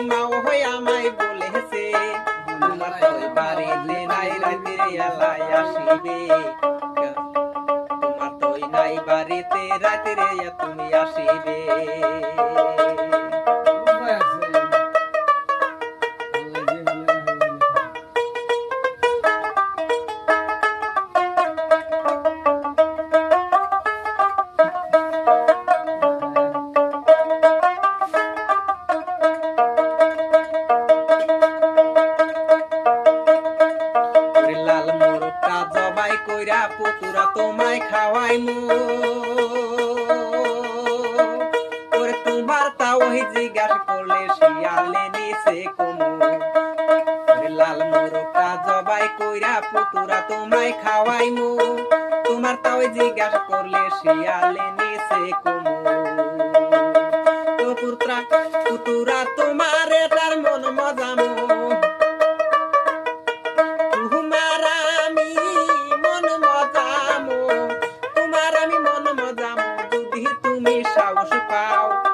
মাও হই আমায় বলেছে তোমার তোর বাড়িতে নাই রাতে এলাই আসিবে। তোমার তোই নাই, বাড়িতে রাতে তুমি আসিবে। মোরকা জবাই কইরা পুতুরা তোমায় খাওয়াই মু তোমার তা ওই জিজ্ঞাসা করলে শিয়ালে লাল জবাই কইরা পুতুরা তোমায় তোমার জিজ্ঞাসা করলে শিয়ালে পুত্রা তোমার me chá o.